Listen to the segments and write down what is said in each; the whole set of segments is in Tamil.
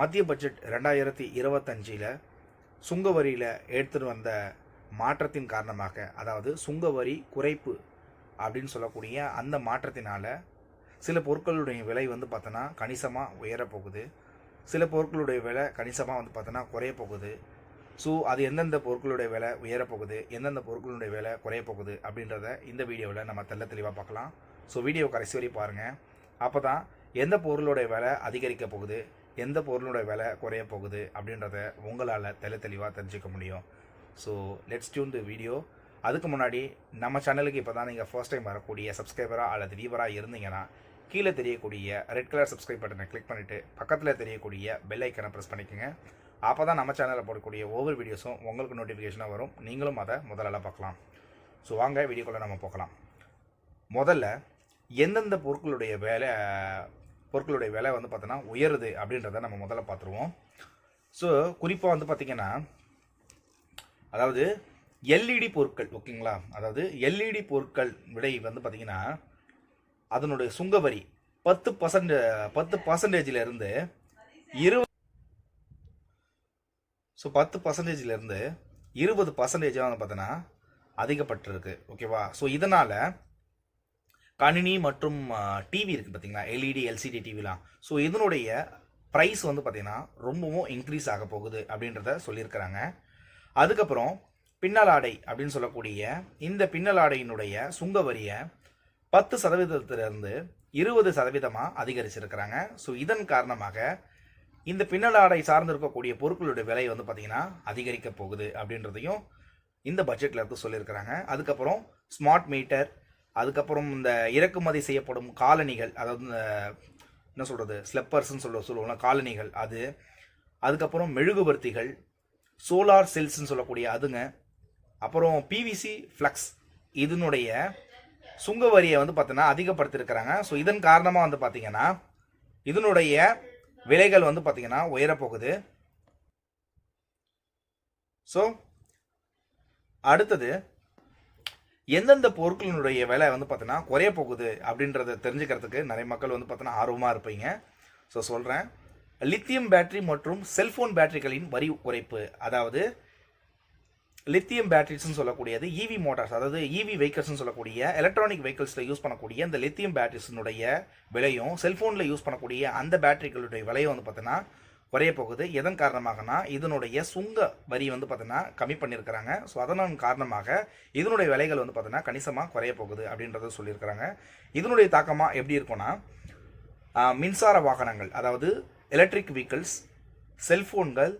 மத்திய பட்ஜெட் ரெண்டாயிரத்தி இருபத்தஞ்சில் சுங்க வரியில் எடுத்துகிட்டு வந்த மாற்றத்தின் காரணமாக அதாவது சுங்க வரி குறைப்பு அப்படின்னு சொல்லக்கூடிய அந்த மாற்றத்தினால் சில பொருட்களுடைய விலை வந்து பார்த்தோன்னா கணிசமாக உயரப்போகுது சில பொருட்களுடைய விலை கணிசமாக வந்து பார்த்தோன்னா குறைய போகுது. ஸோ அது எந்தெந்த பொருட்களுடைய விலை உயரப்போகுது எந்தெந்த பொருட்களுடைய விலை குறைய போகுது அப்படின்றத இந்த வீடியோவில் நம்ம தெல்ல தெளிவாக பார்க்கலாம் ஸோ வீடியோ கடைசி வரை பாருங்கள் அப்போ தான் எந்த பொருளுடைய விலை அதிகரிக்க போகுது எந்த பொருளோட விலை குறைய போகுது அப்படின்றத உங்களால் தெளி தெளிவாக தெரிஞ்சுக்க முடியும். So let's tune the video அதுக்கு முன்னாடி நம்ம சேனலுக்கு இப்போ தான் நீங்கள் ஃபர்ஸ்ட் டைம் வரக்கூடிய சப்ஸ்கிரைபராக அல்லது வியூவராக இருந்தீங்கன்னா கீழே தெரியக்கூடிய ரெட் கலர் சப்ஸ்கிரைப் பட்டனை கிளிக் பண்ணிவிட்டு பக்கத்தில் தெரியக்கூடிய பெல் ஐக்கனை ப்ரெஸ் பண்ணிக்கோங்க. அப்போ தான் நம்ம சேனலில் போடக்கூடிய ஒவ்வொரு வீடியோஸும் உங்களுக்கு நோட்டிஃபிகேஷனாக வரும். நீங்களும் அதை முதல்ல பார்க்கலாம். ஸோ வாங்க வீடியோக்குள்ளே நம்ம பார்க்கலாம் முதல்ல எந்தெந்த பொருட்களுடைய விலை பொருட்களுடைய விலை வந்து பார்த்தோன்னா உயருது அப்படின்றத நம்ம முதல்ல பார்த்துருவோம். ஸோ குறிப்பாக வந்து பார்த்திங்கன்னா அதாவது எல்இடி பொருட்கள் ஓகேங்களா? அதாவது எல்இடி பொருட்கள் விலை வந்து பார்த்திங்கன்னா அதனுடைய சுங்க வரி பத்து பர்சன்ட் பத்து பர்சன்டேஜிலிருந்து இருபது ஸோ பத்து பர்சன்டேஜ்லேருந்து இருபது பர்சன்டேஜாக வந்து பார்த்தோன்னா அதிகப்பட்டிருக்கு ஓகேவா? ஸோ இதனால் கணினி மற்றும் டிவி இருக்குது பார்த்தீங்களா எல்இடி எல்சிடி டிவிலாம் ஸோ இதனுடைய ப்ரைஸ் வந்து பார்த்திங்கன்னா ரொம்பவும் இன்க்ரீஸ் ஆக போகுது அப்படின்றத சொல்லியிருக்கிறாங்க. அதுக்கப்புறம் பின்னலாடை அப்படின்னு சொல்லக்கூடிய இந்த பின்னலாடையினுடைய சுங்க வரியை பத்து சதவீதத்திலிருந்து இருபது சதவீதமாக அதிகரிச்சிருக்கிறாங்க. ஸோ இதன் காரணமாக இந்த பின்னலாடை சார்ந்து இருக்கக்கூடிய பொருட்களுடைய விலை வந்து பார்த்திங்கன்னா அதிகரிக்க போகுது அப்படின்றதையும் இந்த பட்ஜெட்டில் இருந்து சொல்லியிருக்கிறாங்க. அதுக்கப்புறம் ஸ்மார்ட் மீட்டர் அதுக்கப்புறம் இந்த இறக்குமதி செய்யப்படும் காலணிகள் அதாவது இந்த என்ன சொல்கிறது ஸ்லெப்பர்ஸ்ன்னு சொல்ல சொல்லுவோம்ல காலணிகள் அது அதுக்கப்புறம் மெழுகுவர்த்திகள் சோலார் செல்ஸ்ன்னு சொல்லக்கூடிய அதுங்க அப்புறம் பிவிசி ஃப்ளக்ஸ் இதனுடைய சுங்க வரியை வந்து பார்த்தீங்கன்னா அதிகப்படுத்தியிருக்கிறாங்க. ஸோ இதன் காரணமாக வந்து பார்த்தீங்கன்னா இதனுடைய விலைகள் வந்து பார்த்தீங்கன்னா உயரப்போகுது. ஸோ அடுத்தது எந்தெந்த பொருட்களினுடைய விலை வந்து பார்த்தீங்கன்னா குறைய போகுது அப்படின்றத தெரிஞ்சுக்கிறதுக்கு நிறைய மக்கள் வந்து பார்த்தீங்கன்னா ஆர்வமாக இருப்பீங்க. ஸோ சொல்கிறேன் லித்தியம் பேட்டரி மற்றும் செல்ஃபோன் பேட்டரிகளின் வரி குறைப்பு. அதாவது லித்தியம் பேட்டரிஸ்னு சொல்லக்கூடியது இவி மோட்டார்ஸ் அதாவது இவி வெஹிக்கல்ஸ்னு சொல்லக்கூடிய எலக்ட்ரானிக் வெஹிக்கல்ஸில் யூஸ் பண்ணக்கூடிய இந்த லித்தியம் பேட்டரிஸினுடைய விலையும் செல்ஃபோனில் யூஸ் பண்ணக்கூடிய அந்த பேட்டரிகளுடைய விலையும் வந்து பார்த்தீங்கன்னா குறைய போகுது. எதன் காரணமாகனா இதனுடைய சுங்க வரி வந்து பார்த்தீங்கன்னா கம்மி பண்ணியிருக்கிறாங்க ஸோ அதன் காரணமாக இதனுடைய விலைகள் வந்து பார்த்தீங்கன்னா கணிசமாக குறைய போகுது அப்படின்றத சொல்லியிருக்கிறாங்க. இதனுடைய தாக்கமாக எப்படி இருக்கும்னா மின்சார வாகனங்கள் அதாவது எலக்ட்ரிக் வெஹிக்கிள்ஸ் செல்ஃபோன்கள்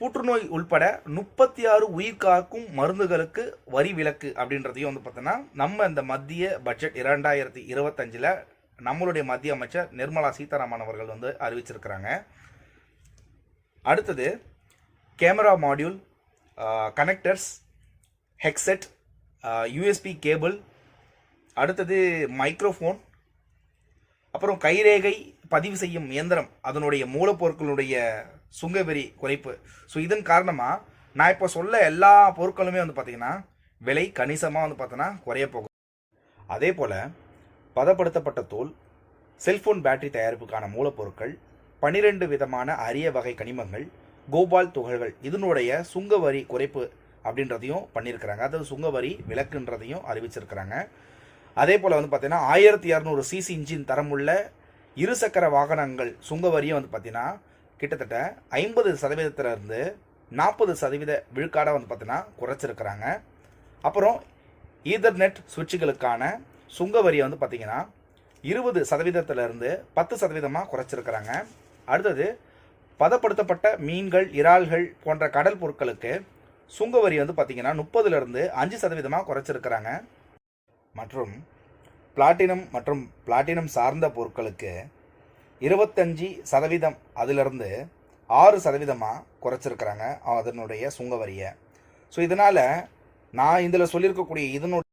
புற்றுநோய் உள்பட முப்பத்தி ஆறு உயிர் காக்கும் மருந்துகளுக்கு வரி விலக்கு அப்படின்றதையும் வந்து பார்த்தோன்னா நம்ம இந்த மத்திய பட்ஜெட் இரண்டாயிரத்தி இருபத்தஞ்சில் நம்மளுடைய மத்திய அமைச்சர் நிர்மலா சீதாராமன் அவர்கள் வந்து அறிவிச்சிருக்கிறாங்க. அடுத்தது camera module connectors headset USB cable அடுத்தது மைக்ரோஃபோன் அப்புறம் கைரேகை பதிவு செய்யும் இயந்திரம் அதனுடைய மூலப்பொருட்களுடைய சுங்கவெறி குறைப்பு. ஸோ இதன் காரணமாக நான் இப்போ சொல்ல எல்லா பொருட்களுமே வந்து பார்த்திங்கன்னா விலை கணிசமாக வந்து பார்த்தோன்னா குறைய போகும் அதே போல் பதப்படுத்தப்பட்ட தோல் செல்ஃபோன் பேட்டரி தயாரிப்புக்கான மூலப்பொருட்கள் பனிரெண்டு விதமான அரிய வகை கனிமங்கள் கோபால் துகள்கள் இதனுடைய சுங்க வரி குறைப்பு அப்படின்றதையும் பண்ணியிருக்கிறாங்க. அதாவது சுங்க வரி விலக்குன்றதையும் அறிவிச்சிருக்கிறாங்க. அதே போல் வந்து பார்த்தீங்கன்னா ஆயிரத்தி இரநூறு சிசி இன்ஜின் தரமுள்ள இருசக்கர வாகனங்கள் சுங்க வரியும் வந்து பார்த்தீங்கன்னா கிட்டத்தட்ட ஐம்பது சதவீதத்திலிருந்து நாற்பது சதவீத விழுக்காடாக வந்து பார்த்தீங்கன்னா குறைச்சிருக்கிறாங்க. அப்புறம் ஈதர்நெட் சுவிட்சுகளுக்கான சுங்க வரியை வந்து பார்த்தீங்கன்னா இருபது சதவீதத்திலிருந்து பத்து சதவீதமாக குறைச்சிருக்கிறாங்க. அடுத்தது பதப்படுத்தப்பட்ட மீன்கள் இறால்கள் போன்ற கடல் பொருட்களுக்கு சுங்க வரி வந்து பார்த்திங்கன்னா முப்பதுலேருந்து அஞ்சு சதவீதமாக குறைச்சிருக்கிறாங்க. மற்றும் பிளாட்டினம் மற்றும் பிளாட்டினம் சார்ந்த பொருட்களுக்கு இருபத்தஞ்சி சதவீதம் அதிலிருந்து ஆறு சதவீதமாக குறைச்சிருக்கிறாங்க அதனுடைய சுங்க வரியை. ஸோ இதனால் நான் இதில் சொல்லியிருக்கக்கூடிய இதனுடைய